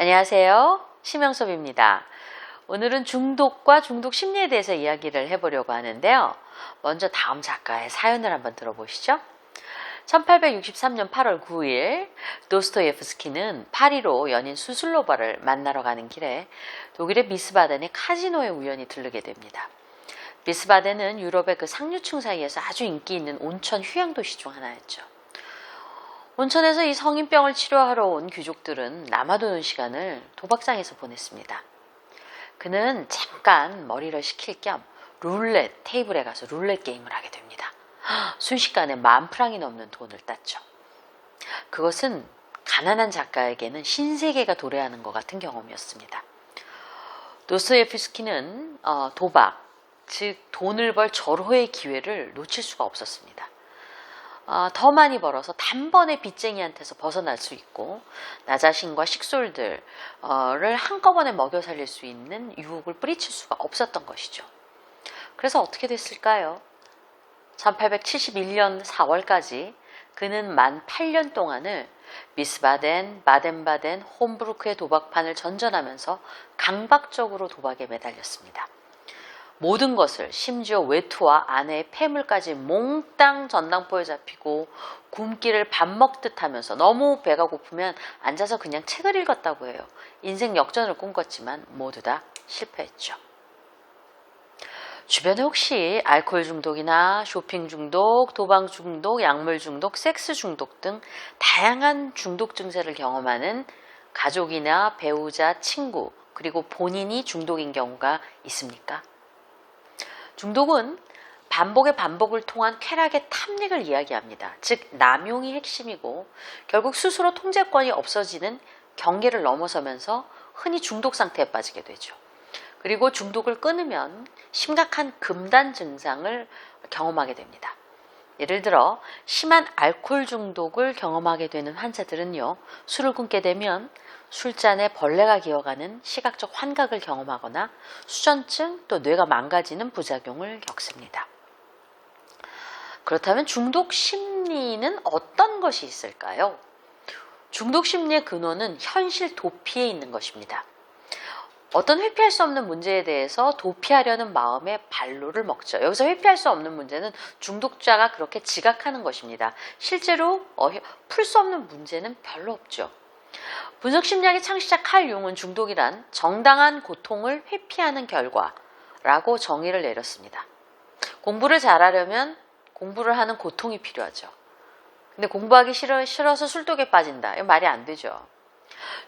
안녕하세요. 심영섭입니다. 오늘은 중독과 중독 심리에 대해서 이야기를 해보려고 하는데요. 먼저 다음 작가의 사연을 한번 들어보시죠. 1863년 8월 9일 도스토예프스키는 파리로 연인 수슬로바를 만나러 가는 길에 독일의 미스바덴의 카지노에 우연히 들르게 됩니다. 미스바덴은 유럽의 그 상류층 사이에서 아주 인기 있는 온천 휴양 도시 중 하나였죠. 온천에서 이 성인병을 치료하러 온 귀족들은 남아도는 시간을 도박장에서 보냈습니다. 그는 잠깐 머리를 식힐 겸 룰렛 테이블에 가서 룰렛 게임을 하게 됩니다. 순식간에 만 프랑이 넘는 돈을 땄죠. 그것은 가난한 작가에게는 신세계가 도래하는 것 같은 경험이었습니다. 노스예프스키는 어, 도박, 즉 돈을 벌 절호의 기회를 놓칠 수가 없었습니다. 어, 더 많이 벌어서 단번에 빚쟁이한테서 벗어날 수 있고 나 자신과 식솔들을 한꺼번에 먹여 살릴 수 있는 유혹을 뿌리칠 수가 없었던 것이죠. 그래서 어떻게 됐을까요? 1871년 4월까지 그는 만 8년 동안을 미스바덴, 바덴바덴, 홈브루크의 도박판을 전전하면서 강박적으로 도박에 매달렸습니다. 모든 것을 심지어 외투와 아내의 폐물까지 몽땅 전당포에 잡히고 굶기를 밥 먹듯 하면서 너무 배가 고프면 앉아서 그냥 책을 읽었다고 해요. 인생 역전을 꿈꿨지만 모두 다 실패했죠. 주변에 혹시 알코올 중독이나 쇼핑 중독, 도박 중독, 약물 중독, 섹스 중독 등 다양한 중독 증세를 경험하는 가족이나 배우자, 친구, 그리고 본인이 중독인 경우가 있습니까? 중독은 반복의 반복을 통한 쾌락의 탐닉을 이야기합니다. 즉, 남용이 핵심이고 결국 스스로 통제권이 없어지는 경계를 넘어서면서 흔히 중독 상태에 빠지게 되죠. 그리고 중독을 끊으면 심각한 금단 증상을 경험하게 됩니다. 예를 들어 심한 알코올 중독을 경험하게 되는 환자들은요, 술을 끊게 되면 술잔에 벌레가 기어가는 시각적 환각을 경험하거나 수전증 또 뇌가 망가지는 부작용을 겪습니다. 그렇다면 중독 심리는 어떤 것이 있을까요? 중독 심리의 근원은 현실 도피에 있는 것입니다. 어떤 회피할 수 없는 문제에 대해서 도피하려는 마음에 발로를 먹죠. 여기서 회피할 수 없는 문제는 중독자가 그렇게 지각하는 것입니다. 실제로 어, 풀수 없는 문제는 별로 없죠. 분석 심리학의 창시자 칼 융은 중독이란 정당한 고통을 회피하는 결과라고 정의를 내렸습니다. 공부를 잘하려면 공부를 하는 고통이 필요하죠. 근데 공부하기 싫어, 싫어서 술독에 빠진다. 이거 말이 안 되죠.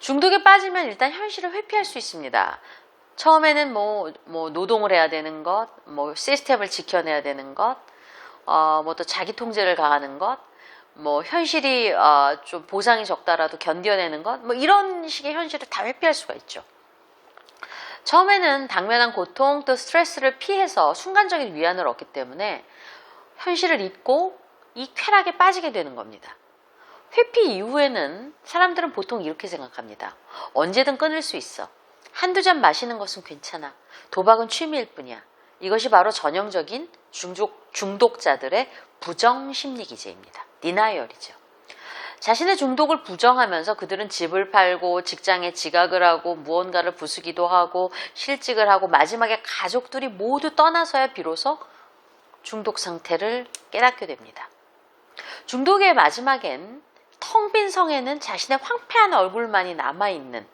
중독에 빠지면 일단 현실을 회피할 수 있습니다. 처음에는 뭐, 뭐, 노동을 해야 되는 것, 뭐, 시스템을 지켜내야 되는 것, 어, 뭐 또 자기 통제를 가하는 것, 뭐, 현실이, 어, 좀 보상이 적다라도 견뎌내는 것, 뭐, 이런 식의 현실을 다 회피할 수가 있죠. 처음에는 당면한 고통 또 스트레스를 피해서 순간적인 위안을 얻기 때문에 현실을 잊고 이 쾌락에 빠지게 되는 겁니다. 회피 이후에는 사람들은 보통 이렇게 생각합니다. 언제든 끊을 수 있어. 한두 잔 마시는 것은 괜찮아. 도박은 취미일 뿐이야. 이것이 바로 전형적인 중독, 중독자들의 부정 심리 기제입니다. 니나이얼이죠. 자신의 중독을 부정하면서 그들은 집을 팔고 직장에 지각을 하고 무언가를 부수기도 하고 실직을 하고 마지막에 가족들이 모두 떠나서야 비로소 중독 상태를 깨닫게 됩니다. 중독의 마지막엔 텅 빈 성에는 자신의 황폐한 얼굴만이 남아있는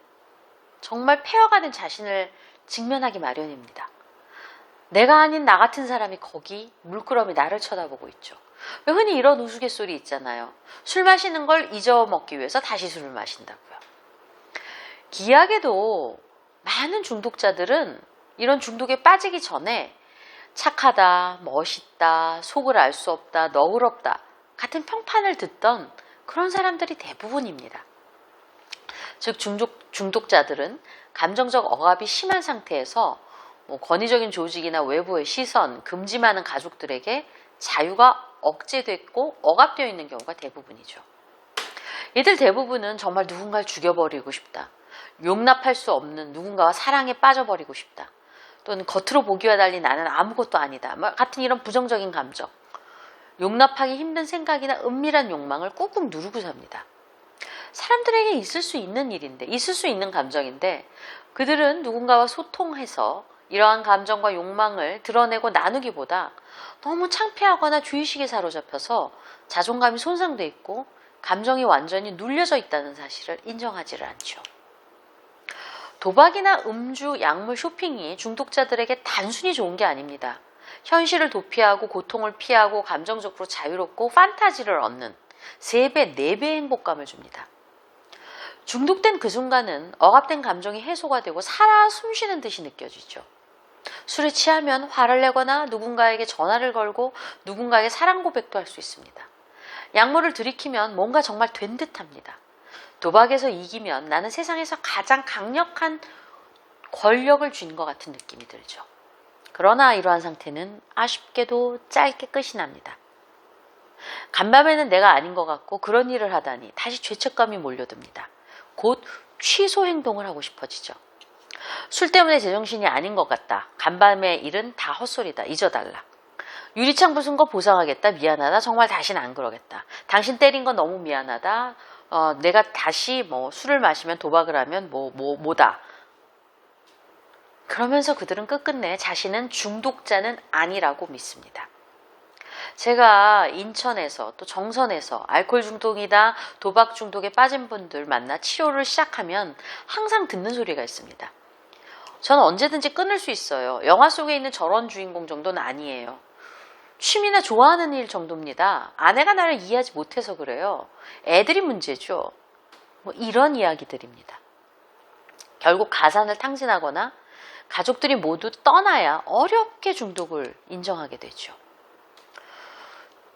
정말 폐허가 된 자신을 직면하기 마련입니다. 내가 아닌 나 같은 사람이 거기 물끄러미 나를 쳐다보고 있죠. 왜 흔히 이런 우스갯소리 있잖아요. 술 마시는 걸 잊어먹기 위해서 다시 술을 마신다고요. 기약에도 많은 중독자들은 이런 중독에 빠지기 전에 착하다, 멋있다, 속을 알 수 없다, 너그럽다 같은 평판을 듣던 그런 사람들이 대부분입니다. 즉 중독, 중독자들은 감정적 억압이 심한 상태에서 뭐 권위적인 조직이나 외부의 시선, 금지많은 가족들에게 자유가 억제됐고 억압되어 있는 경우가 대부분이죠. 이들 대부분은 정말 누군가를 죽여버리고 싶다. 용납할 수 없는 누군가와 사랑에 빠져버리고 싶다. 또는 겉으로 보기와 달리 나는 아무것도 아니다. 뭐 같은 이런 부정적인 감정. 용납하기 힘든 생각이나 은밀한 욕망을 꾹꾹 누르고 삽니다. 사람들에게 있을 수 있는 일인데, 있을 수 있는 감정인데, 그들은 누군가와 소통해서 이러한 감정과 욕망을 드러내고 나누기보다 너무 창피하거나 주의식에 사로잡혀서 자존감이 손상돼 있고 감정이 완전히 눌려져 있다는 사실을 인정하지를 않죠. 도박이나 음주, 약물 쇼핑이 중독자들에게 단순히 좋은 게 아닙니다. 현실을 도피하고 고통을 피하고 감정적으로 자유롭고 판타지를 얻는 3배, 4배의 행복감을 줍니다. 중독된 그 순간은 억압된 감정이 해소가 되고 살아 숨쉬는 듯이 느껴지죠. 술에 취하면 화를 내거나 누군가에게 전화를 걸고 누군가에게 사랑 고백도 할 수 있습니다. 약물을 들이키면 뭔가 정말 된 듯합니다. 도박에서 이기면 나는 세상에서 가장 강력한 권력을 쥔 것 같은 느낌이 들죠. 그러나 이러한 상태는 아쉽게도 짧게 끝이 납니다. 간밤에는 내가 아닌 것 같고 그런 일을 하다니 다시 죄책감이 몰려듭니다. 곧 취소 행동을 하고 싶어지죠. 술 때문에 제정신이 아닌 것 같다. 간밤의 일은 다 헛소리다. 잊어달라. 유리창 부순 거 보상하겠다. 미안하다. 정말 다신 안 그러겠다. 당신 때린 거 너무 미안하다. 어, 내가 다시 뭐 술을 마시면 도박을 하면 뭐, 뭐, 뭐다. 그러면서 그들은 끝끝내 자신은 중독자는 아니라고 믿습니다. 제가 인천에서 또 정선에서 알코올 중독이나 도박 중독에 빠진 분들 만나 치료를 시작하면 항상 듣는 소리가 있습니다. 저는 언제든지 끊을 수 있어요. 영화 속에 있는 저런 주인공 정도는 아니에요. 취미나 좋아하는 일 정도입니다. 아내가 나를 이해하지 못해서 그래요. 애들이 문제죠. 뭐 이런 이야기들입니다. 결국 가산을 탕진하거나 가족들이 모두 떠나야 어렵게 중독을 인정하게 되죠.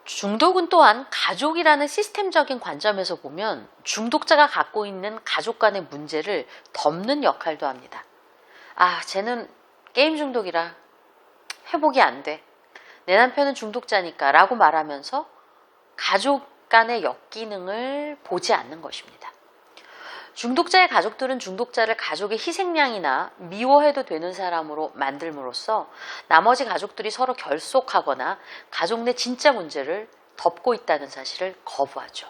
중독은 또한 가족이라는 시스템적인 관점에서 보면 중독자가 갖고 있는 가족 간의 문제를 덮는 역할도 합니다. 아, 쟤는 게임 중독이라 회복이 안 돼. 내 남편은 중독자니까 라고 말하면서 가족 간의 역기능을 보지 않는 것입니다. 중독자의 가족들은 중독자를 가족의 희생양이나 미워해도 되는 사람으로 만들므로써 나머지 가족들이 서로 결속하거나 가족 내 진짜 문제를 덮고 있다는 사실을 거부하죠.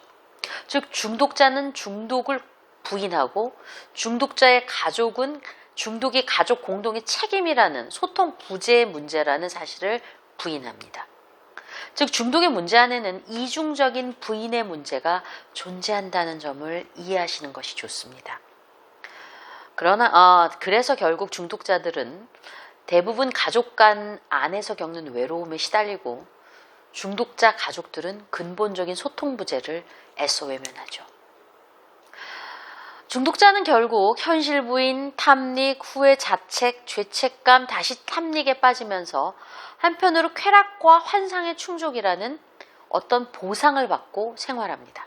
즉, 중독자는 중독을 부인하고 중독자의 가족은 중독이 가족 공동의 책임이라는 소통 부재의 문제라는 사실을 부인합니다. 즉 중독의 문제 안에는 이중적인 부인의 문제가 존재한다는 점을 이해하시는 것이 좋습니다. 그러나 어, 그래서 결국 중독자들은 대부분 가족 간 안에서 겪는 외로움에 시달리고 중독자 가족들은 근본적인 소통 부재를 애써 외면하죠. 중독자는 결국 현실 부인, 탐닉, 후회 자책, 죄책감, 다시 탐닉에 빠지면서 한편으로 쾌락과 환상의 충족이라는 어떤 보상을 받고 생활합니다.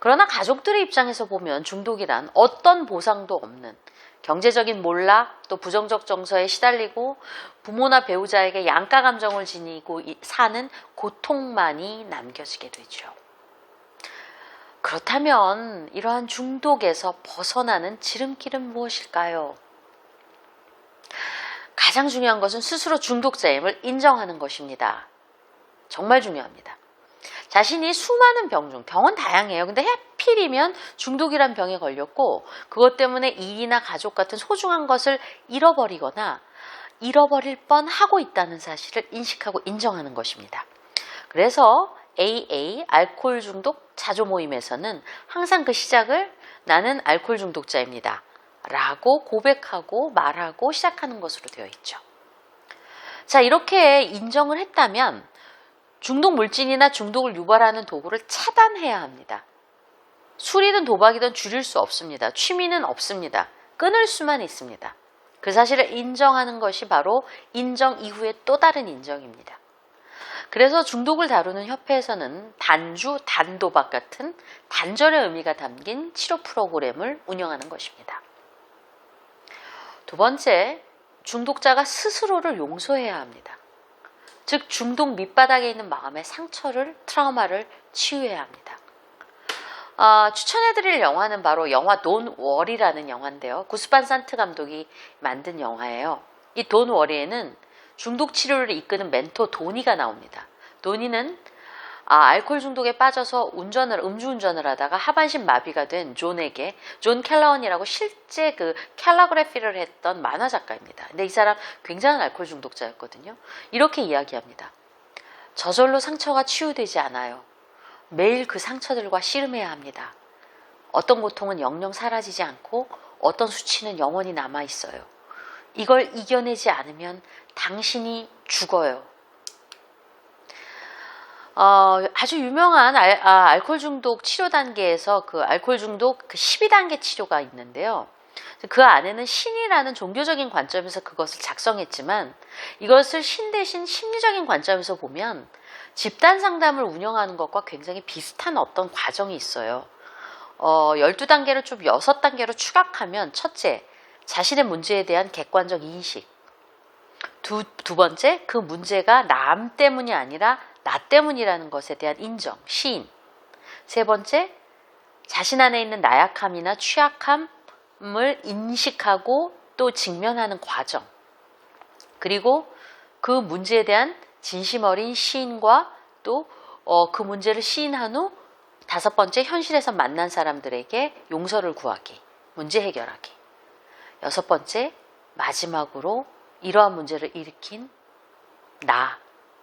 그러나 가족들의 입장에서 보면 중독이란 어떤 보상도 없는 경제적인 몰락 또 부정적 정서에 시달리고 부모나 배우자에게 양가 감정을 지니고 사는 고통만이 남겨지게 되죠. 그렇다면 이러한 중독에서 벗어나는 지름길은 무엇일까요? 가장 중요한 것은 스스로 중독자임을 인정하는 것입니다. 정말 중요합니다. 자신이 수많은 병 중, 병은 다양해요. 근데 해필이면 중독이란 병에 걸렸고, 그것 때문에 일이나 가족 같은 소중한 것을 잃어버리거나 잃어버릴 뻔 하고 있다는 사실을 인식하고 인정하는 것입니다. 그래서 AA, 알코올 중독 자조 모임에서는 항상 그 시작을 나는 알코올 중독자입니다. 라고 고백하고 말하고 시작하는 것으로 되어 있죠. 자, 이렇게 인정을 했다면 중독 물질이나 중독을 유발하는 도구를 차단해야 합니다. 술이든 도박이든 줄일 수 없습니다. 취미는 없습니다. 끊을 수만 있습니다. 그 사실을 인정하는 것이 바로 인정 이후의 또 다른 인정입니다. 그래서 중독을 다루는 협회에서는 단주, 단도박 같은 단절의 의미가 담긴 치료 프로그램을 운영하는 것입니다. 두 번째, 중독자가 스스로를 용서해야 합니다. 즉, 중독 밑바닥에 있는 마음의 상처를, 트라우마를 치유해야 합니다. 아, 추천해드릴 영화는 바로 영화 돈 월이라는 영화인데요. 구스판 산트 감독이 만든 영화예요. 이 돈 월에는 중독 치료를 이끄는 멘토 도니가 나옵니다. 도니는 아, 알코올 중독에 빠져서 운전을 음주운전을 하다가 하반신 마비가 된 존에게 존 켈라원이라고 실제 그 캘라그래피를 했던 만화 작가입니다. 근데 이 사람 굉장한 알코올 중독자였거든요. 이렇게 이야기합니다. 저절로 상처가 치유되지 않아요. 매일 그 상처들과 씨름해야 합니다. 어떤 고통은 영영 사라지지 않고 어떤 수치는 영원히 남아 있어요. 이걸 이겨내지 않으면 당신이 죽어요. 어, 아주 유명한 알, 아, 알코올 중독 치료 단계에서 그 알코올 중독 그 12단계 치료가 있는데요. 그 안에는 신이라는 종교적인 관점에서 그것을 작성했지만 이것을 신 대신 심리적인 관점에서 보면 집단 상담을 운영하는 것과 굉장히 비슷한 어떤 과정이 있어요. 어, 12단계를 좀 6단계로 추각하면 첫째, 자신의 문제에 대한 객관적 인식. 두, 두 번째, 그 문제가 남 때문이 아니라 나 때문이라는 것에 대한 인정, 시인. 세 번째, 자신 안에 있는 나약함이나 취약함을 인식하고 또 직면하는 과정. 그리고 그 문제에 대한 진심 어린 시인과 또 그 문제를 시인한 후 다섯 번째 현실에서 만난 사람들에게 용서를 구하기, 문제 해결하기. 여섯 번째, 마지막으로 이러한 문제를 일으킨 나,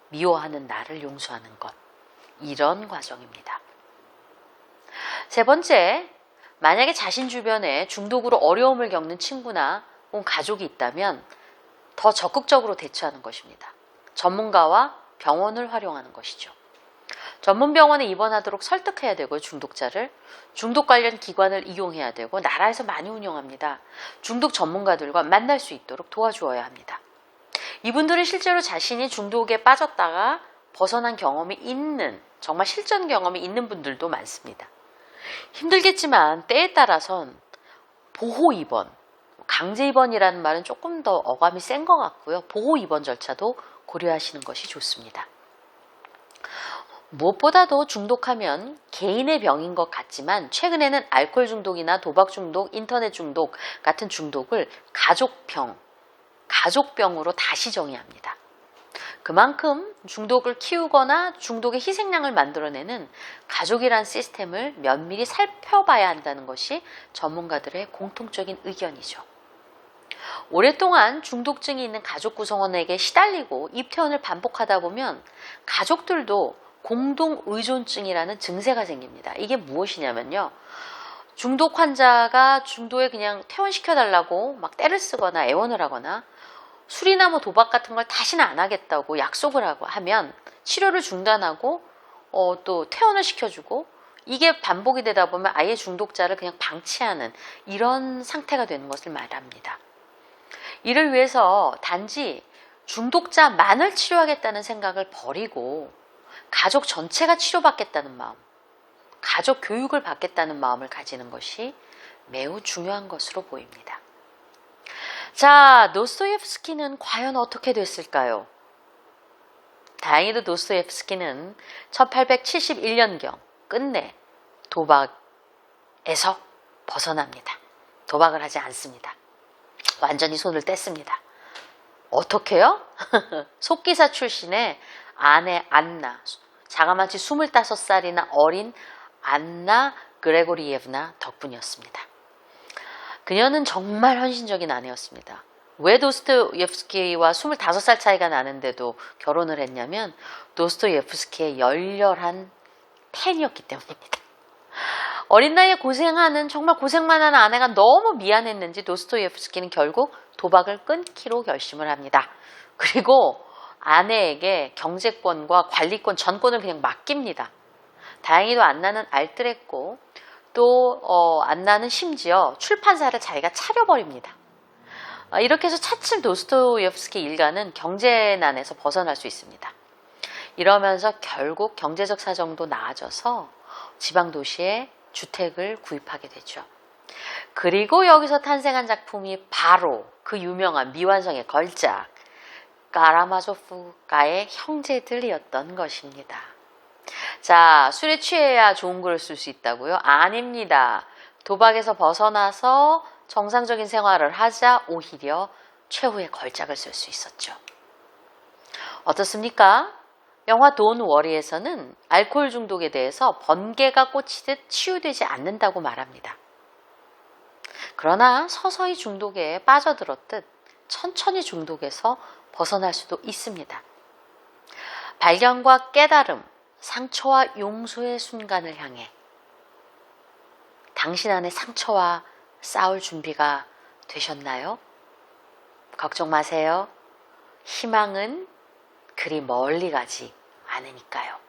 미워하는 나를 용서하는 것. 이런 과정입니다. 세 번째, 만약에 자신 주변에 중독으로 어려움을 겪는 친구나 혹은 가족이 있다면 더 적극적으로 대처하는 것입니다. 전문가와 병원을 활용하는 것이죠. 전문 병원에 입원하도록 설득해야 되고요, 중독자를. 중독 관련 기관을 이용해야 되고, 나라에서 많이 운영합니다. 중독 전문가들과 만날 수 있도록 도와주어야 합니다. 이분들은 실제로 자신이 중독에 빠졌다가 벗어난 경험이 있는, 정말 실전 경험이 있는 분들도 많습니다. 힘들겠지만 때에 따라선 보호 입원, 강제 입원이라는 말은 조금 더 어감이 센 것 같고요. 보호 입원 절차도 고려하시는 것이 좋습니다. 무엇보다도 중독하면 개인의 병인 것 같지만 최근에는 알코올 중독이나 도박 중독, 인터넷 중독 같은 중독을 가족병, 가족병으로 다시 정의합니다. 그만큼 중독을 키우거나 중독의 희생양을 만들어내는 가족이란 시스템을 면밀히 살펴봐야 한다는 것이 전문가들의 공통적인 의견이죠. 오랫동안 중독증이 있는 가족 구성원에게 시달리고 입퇴원을 반복하다 보면 가족들도 공동 의존증이라는 증세가 생깁니다. 이게 무엇이냐면요. 중독 환자가 중도에 그냥 퇴원시켜달라고 막 때를 쓰거나 애원을 하거나 술이나 뭐 도박 같은 걸 다시는 안 하겠다고 약속을 하고 하면 치료를 중단하고 어, 또 퇴원을 시켜주고 이게 반복이 되다 보면 아예 중독자를 그냥 방치하는 이런 상태가 되는 것을 말합니다. 이를 위해서 단지 중독자만을 치료하겠다는 생각을 버리고 가족 전체가 치료받겠다는 마음, 가족 교육을 받겠다는 마음을 가지는 것이 매우 중요한 것으로 보입니다. 자, 노스토옙스키는 과연 어떻게 됐을까요? 다행히도 노스토옙스키는 1871년경 끝내 도박에서 벗어납니다. 도박을 하지 않습니다. 완전히 손을 뗐습니다. 어떻게요? 속기사 출신의 아내 안나, 자가마치 25살이나 어린 안나 그레고리예브나 덕분이었습니다. 그녀는 정말 헌신적인 아내였습니다. 왜 도스토예프스키와 25살 차이가 나는데도 결혼을 했냐면 도스토예프스키의 열렬한 팬이었기 때문입니다. 어린 나이에 고생하는 정말 고생만 하는 아내가 너무 미안했는지 도스토예프스키는 결국 도박을 끊기로 결심을 합니다. 그리고 아내에게 경제권과 관리권, 전권을 그냥 맡깁니다. 다행히도 안나는 알뜰했고 또 어, 안나는 심지어 출판사를 자기가 차려버립니다. 아, 이렇게 해서 차츰 도스토옙스키 일가는 경제난에서 벗어날 수 있습니다. 이러면서 결국 경제적 사정도 나아져서 지방 도시에 주택을 구입하게 되죠. 그리고 여기서 탄생한 작품이 바로 그 유명한 미완성의 걸작 까라마조프가의 형제들이었던 것입니다. 자, 술에 취해야 좋은 글을 쓸 수 있다고요? 아닙니다. 도박에서 벗어나서 정상적인 생활을 하자 오히려 최후의 걸작을 쓸 수 있었죠. 어떻습니까? 영화 돈 워리에서는 알코올 중독에 대해서 번개가 꽂히듯 치유되지 않는다고 말합니다. 그러나 서서히 중독에 빠져들었듯 천천히 중독에서 벗어날 수도 있습니다. 발견과 깨달음, 상처와 용서의 순간을 향해 당신 안의 상처와 싸울 준비가 되셨나요? 걱정 마세요. 희망은 그리 멀리 가지 않으니까요.